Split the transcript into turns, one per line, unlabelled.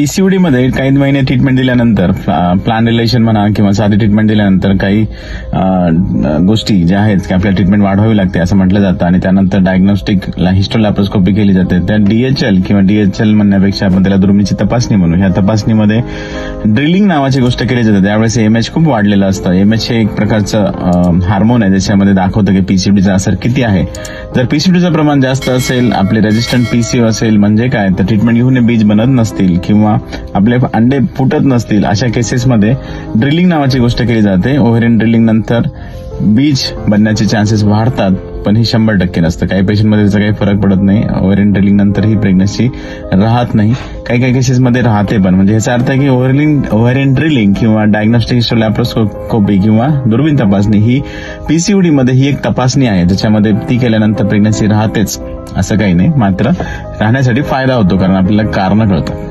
PCOD मध्ये काही महिने ट्रीटमेंट दिल्यानंतर प्लान रिलेशन म्हणा किंवा साधी ट्रीटमेंट दिल्यानंतर काही गोष्टी ज्या आहेत की आपल्याला ट्रीटमेंट वाढवावी लागते असं म्हटलं जातं आणि त्यानंतर डायग्नोस्टिक हिस्टोलॅप्रोस्कोपी केली जाते. त्या डीएचएल किंवा डीएचएल म्हणण्यापेक्षा आपण त्याला दुर्मीची तपासणी म्हणू. ह्या तपासणीमध्ये ड्रिलिंग नावाची गोष्ट केली जाते. त्यावेळेस एमएच खूप वाढलेलं असतं. एमएच हे एक प्रकारचं हार्मोन आहे ज्याच्यामध्ये दाखवतं की पीसीडीचा असर किती आहे. जर पीसीडीचं प्रमाण जास्त असेल आपले रेजिस्टंट पीसीओ असेल म्हणजे काय? तर ट्रीटमेंट घेऊन बीज बनत नसतील किंवा आपले अंडे फुटत नसतील अशा केसेसमध्ये ड्रिलिंग नावाची गोष्ट केली जाते. ओव्हरियन ड्रिलिंग नंतर बीज बनण्याचे चान्सेस वाढतात पण हे शंभर टक्के नसतं. काही पेशंटमध्ये त्याचा काही फरक पडत नाही. ओव्हरियन ड्रिलिंग नंतर ही प्रेग्नन्सी राहत नाही. काही काही केसेसमध्ये राहते पण. म्हणजे याचा अर्थ आहे की ओव्हरिन ओव्हरियन ड्रिलिंग किंवा डायग्नोस्टिक लॅप्रोस्कोपी किंवा दुर्बीण तपासणी ही पीसीओडी मध्ये ही एक तपासणी आहे. ज्याच्यामध्ये ती केल्यानंतर प्रेग्नन्सी राहतेच. असं काही नाही. मात्र राहण्यासाठी फायदा होतो कारण आपल्याला कारण कळतं.